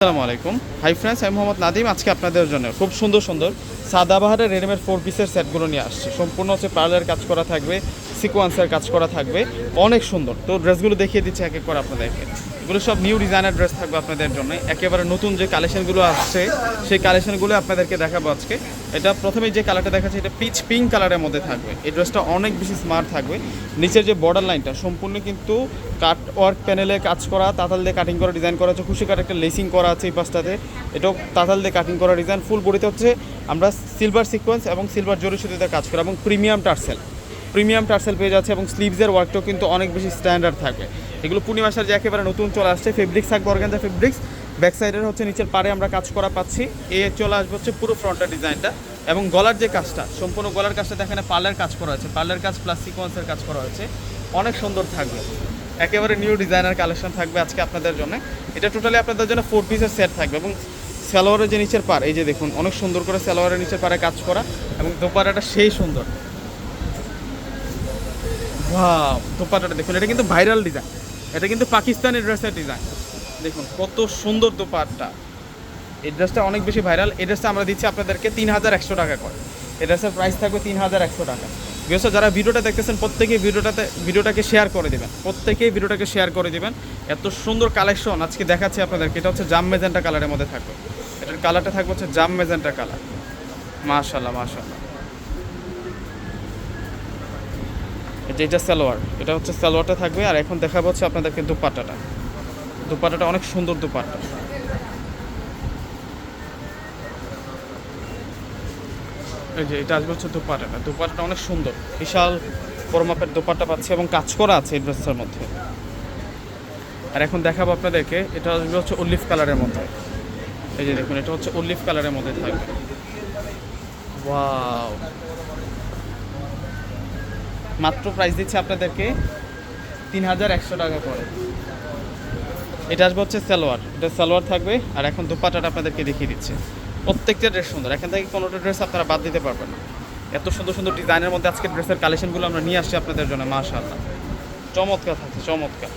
আসসালামু আলাইকুম। Hi friends আমি মোহাম্মদ নাদিম আজকে আপনাদের জন্য খুব সুন্দর সুন্দর সাদাবাহারের রেডিমেড ফোর পিসের সেটগুলো নিয়ে আসছে। সম্পূর্ণ হচ্ছে পার্লারের কাজ করা থাকবে। সিকোয়েন্সের কাজ করা থাকবে। অনেক সুন্দর। তো ড্রেসগুলো দেখিয়ে দিচ্ছে এক এক করে আপনাদেরকে। এগুলো সব নিউ ডিজাইনের ড্রেস থাকবে আপনাদের জন্য। একেবারে নতুন যে কালেকশনগুলো আসছে, সেই কালেকশনগুলো আপনাদেরকে দেখাবো আজকে। এটা প্রথমে যে কালারটা দেখাচ্ছে, এটা পিচ পিঙ্ক কালারের মধ্যে থাকবে। এই ড্রেসটা অনেক বেশি স্মার্ট থাকবে। নিচের যে বর্ডার লাইনটা সম্পূর্ণ কিন্তু কাট ওয়ার্ক প্যানেলে কাজ করা, তাতাল দিয়ে কাটিং করা ডিজাইন করা আছে খুশি কাট একটা লেসিং করা আছে এই পাশটাতে। এটাও তাতাল দিয়ে কাটিং করা ডিজাইন ফুল বডিতে হচ্ছে আমরা সিলভার সিকোয়েন্স এবং সিলভার জরি সুতিতে কাজ করা এবং প্রিমিয়াম টার্সেল। প্রিমিয়াম টার্সেল পেয়ে যাচ্ছে এবং স্লিভসের ওয়ার্কটাও কিন্তু অনেক বেশি স্ট্যান্ডার্ড থাকবে। এগুলো পূর্ণিমাসার যে একেবারে নতুন চলে আসছে ফেব্রিক্স থাকবে অর্গানজা ফেব্রিক্স ব্যাক সাইডের হচ্ছে নিচের পাড়ে আমরা কাজ করা পাচ্ছি। এ চলে আসবে হচ্ছে পুরো ফ্রন্টের ডিজাইনটা এবং গলার যে কাজটা, সম্পূর্ণ গলার কাজটা দেখেন পার্লার কাজ করা হয়েছে। পার্লার কাজ প্লাস সিকোয়েন্সের কাজ করা হয়েছে। অনেক সুন্দর থাকবে। একেবারে নিউ ডিজাইনার কালেকশন থাকবে আজকে আপনাদের জন্য। এটা টোটালি আপনাদের জন্য ফোর পিসের সেট থাকবে এবং সালোয়ারের যে নিচের পার এই যে দেখুন, অনেক সুন্দর করে সালোয়ারের নিচের পারে কাজ করা এবং দোপাটাটা সেই সুন্দর। ওয়াও দোপাট্টাটা দেখুন, এটা কিন্তু ভাইরাল ডিজাইন এটা কিন্তু পাকিস্তানি ড্রেসের ডিজাইন দেখুন, কত সুন্দর দোপাট্টা। এই ড্রেসটা অনেক বেশি ভাইরাল এই ড্রেসটা আমরা দিচ্ছি আপনাদেরকে তিন হাজার একশো টাকা করে। এই ড্রেসের প্রাইস থাকবে তিন হাজার একশো টাকা। বিকজ যারা ভিডিওটা দেখতেছেন প্রত্যেকেই ভিডিওটাতে, ভিডিওটাকে শেয়ার করে দেবেন। প্রত্যেকেই ভিডিওটাকে শেয়ার করে দেবেন। এত সুন্দর কালেকশন আজকে দেখাচ্ছি আপনাদেরকে। এটা হচ্ছে জাম মেজেন্টা কালারের মধ্যে থাকবে। এটার কালারটা থাকবে হচ্ছে জাম মেজেন্টা কালার মাশাল্লাহ মাশাল্লাহ যেটা সালোয়ার, এটা হচ্ছে সালোয়ারটা থাকবে। আর এখন দেখাবো হচ্ছে আপনাদেরকে দুপাট্টাটা। দুপাট্টাটা অনেক সুন্দর দুপাট্টা। এই যে এটা আসবে হচ্ছে দুপাট্টাটা। দুপাট্টাটা অনেক সুন্দর। বিশাল বড় মাপের দুপাট্টা পাচ্ছে এবং কাজ করা আছে এই ড্রেসটার মধ্যে। আর এখন দেখাবো আপনাদেরকে, এটা আসবে হচ্ছে অলিভ কালারের মধ্যে। এই যে দেখুন, এটা হচ্ছে অলিভ কালারের মধ্যে থাকবে। ওয়াও মাত্র প্রাইস দিচ্ছে আপনাদেরকে তিন হাজার একশো টাকা করে। এটা আসবে হচ্ছে সালোয়ার। এটা সালোয়ার থাকবে আর এখন দুপাটাটা আপনাদেরকে দেখিয়ে দিচ্ছে। প্রত্যেকটা ড্রেস সুন্দর। এখান থেকে কোনোটা ড্রেস আপনারা বাদ দিতে পারবেন না। এত সুন্দর সুন্দর ডিজাইনের মধ্যে আজকে ড্রেসের কালেকশনগুলো আমরা নিয়ে আসছি আপনাদের জন্য, মাশাআল্লাহ। চমৎকার থাকছে, চমৎকার।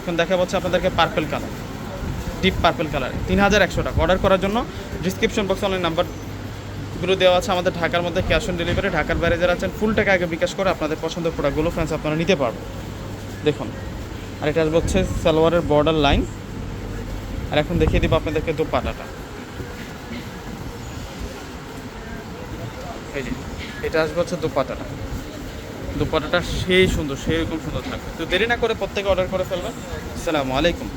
এখন দেখা হচ্ছে আপনাদেরকে purple colour deep purple colour তিন হাজার একশো টাকা। অর্ডার করার জন্য ডিসক্রিপশন বক্সে অনলাইন নাম্বার গুলো দেওয়া আছে, আমাদের ঢাকার মধ্যে ক্যাশ অন ডেলিভারি ঢাকার বাইরে যারা আছেন ফুল টাকা আগে বিকাশ করে আপনাদের পছন্দের প্রোডাক্টগুলো ফ্রেন্স আপনারা নিতে পারবেন। দেখুন, আর এটা আসবে হচ্ছে সালোয়ারের বর্ডার লাইন আর এখন দেখিয়ে দিব আপনাদেরকে দোপাটাটা এটা আসবে হচ্ছে দোপাটাটা দোপাটাটা সেই সুন্দর, সেই রকম সুন্দর থাকবে। তো দেরি না করে প্রত্যেকে অর্ডার করে ফেলবেন। আসসালামু আলাইকুম।